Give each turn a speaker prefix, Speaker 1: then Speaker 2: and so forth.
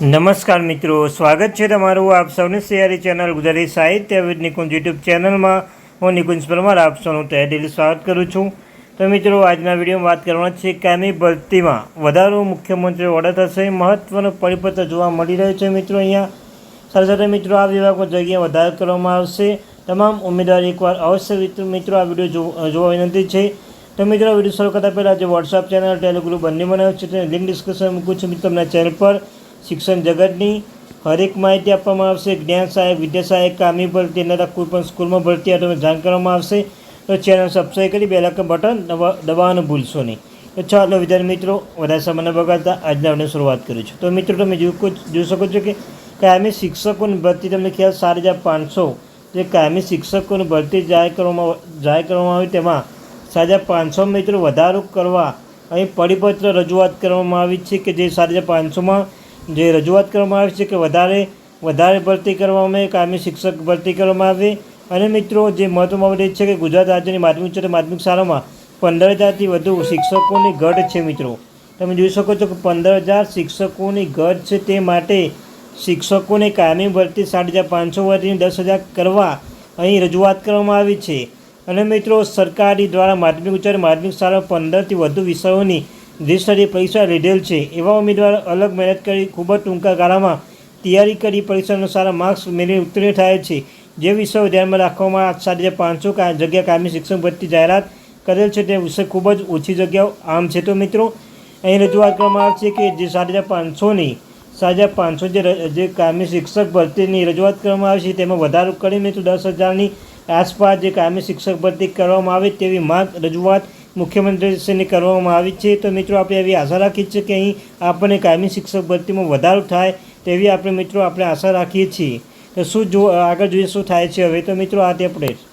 Speaker 1: નમસ્કાર મિત્રો, સ્વાગત છે તમારું આપ સૌની સિયારી ચેનલ ગુજરાતી સાહિત્ય વિદ નિકુંજ યુટ્યુબ ચેનલમાં. હું નિકુંજ પરમાર, આપ સૌનું તહે દિલથી સ્વાગત કરું છું. તો મિત્રો, આજના વિડીયોમાં વાત કરવાના છે કાયમી ભરતીમાં. વધારો મુખ્યમંત્રી ઓર્ડર થશે, મહત્વનો પરિપત્ર જોવા મળી રહ્યો છે મિત્રો અહીંયા. સાથે સાથે મિત્રો, આ વિભાગમાં જગ્યા વધારો કરવામાં આવશે. તમામ ઉમેદવાર એકવાર અવશ્ય મિત્રો આ વીડિયો જોવા વિનંતી છે. તો મિત્રો વીડિયો શરૂ કરતાં પહેલાં જે વોટ્સઅપ ચેનલ ટેલિગ્રુપ બંને બનાવ્યું છે. તેની લિંક ડિસ્ક્રિપ્શન મૂકું છું. મિત્રો તમને ચેનલ પર શિક્ષણ જગતની હરેક માહિતી આપવામાં આવશે. જ્ઞાન સહાયક, વિદ્યા સહાયક, કામી ભરતી અને કોઈ પણ સ્કૂલમાં ભરતી આ તમે જાણ કરવામાં આવશે. તો ચેનલ સબસ્ક્રાઈબ કરી બે લાખ બટન દબા- દબાવવાનું ભૂલશો નહીં. તો ચાલો વિદ્યાર્થી મિત્રો, વધારે સમયને બગાડતા આજના આપણે શરૂઆત કરું છું તો મિત્રો, તમે જોઈ શકો છો કે કાયમી શિક્ષકોની ભરતી તમને ખ્યાલ સાત હજાર પાંચસો. જે કાયમી શિક્ષકોની ભરતી જાહેર કરવામાં જાહેર કરવામાં આવી તેમાં સાત હજાર પાંચસો મિત્રો વધારો કરવા અહીં પરિપત્ર રજૂઆત કરવામાં આવી છે કે જે સાત હજાર પાંચસોમાં જે રજૂઆત કરવામાં આવી છે કે વધારે વધારે ભરતી કરવામાં આવે, કાયમી શિક્ષક ભરતી કરવામાં આવે. અને મિત્રો, જે મહત્વમાં બાબત છે કે ગુજરાત રાજ્યની માધ્યમિક ઉચ્ચતર માધ્યમિક શાળામાં પંદર હજારથી વધુ શિક્ષકોની ઘટ છે મિત્રો. તમે જોઈ શકો છો કે પંદર હજાર શિક્ષકોની ઘટ છે તે માટે શિક્ષકોને કાયમી ભરતી સાત હજાર પાંચસો વર્ષની દસ હજાર કરવા અહીં રજૂઆત કરવામાં આવી છે. અને મિત્રો, સરકારી દ્વારા માધ્યમિક ઉચ્ચતર માધ્યમિક શાળા પંદરથી વધુ વિષયોની દ્વિસ્તરીય પરીક્ષા લીધેલ છે. એવા ઉમેદવાર અલગ મહેનત કરી ખૂબ જ ટૂંકા ગાળામાં તૈયારી કરી પરીક્ષાના સારા માર્ક્સ મેળવી ઉત્તીર્ણ થાય છે. જે વિષયો ધ્યાનમાં રાખવામાં સાથે પાંચસો જગ્યા કાયમી શિક્ષણ ભરતી જાહેરાત કરેલ છે તે વિષય ખૂબ જ ઓછી જગ્યાઓ આમ છે તો મિત્રો. અહીં રજૂઆત કરવામાં આવે છે કે જે સાત હજાર પાંચસોની સાત હજાર પાંચસો જે જે કાયમી શિક્ષક ભરતીની રજૂઆત કરવામાં આવે છે તેમાં વધારો કરીને તો દસ હજારની આસપાસ જે કાયમી શિક્ષક ભરતી કરવામાં આવે તેવી માંગ રજૂઆત મુખ્યમંત્રીશ્રીને કરવામાં આવી છે. તો મિત્રો, આપણે એવી આશા રાખીએ છીએ કે અહીં આપણને કાયમી શિક્ષક ભરતીમાં વધારો થાય તેવી આપણે મિત્રો, આપણે આશા રાખીએ છીએ. તો શું જો, આગળ જોઈએ શું થાય છે હવે. તો મિત્રો, આ તે અપડેટ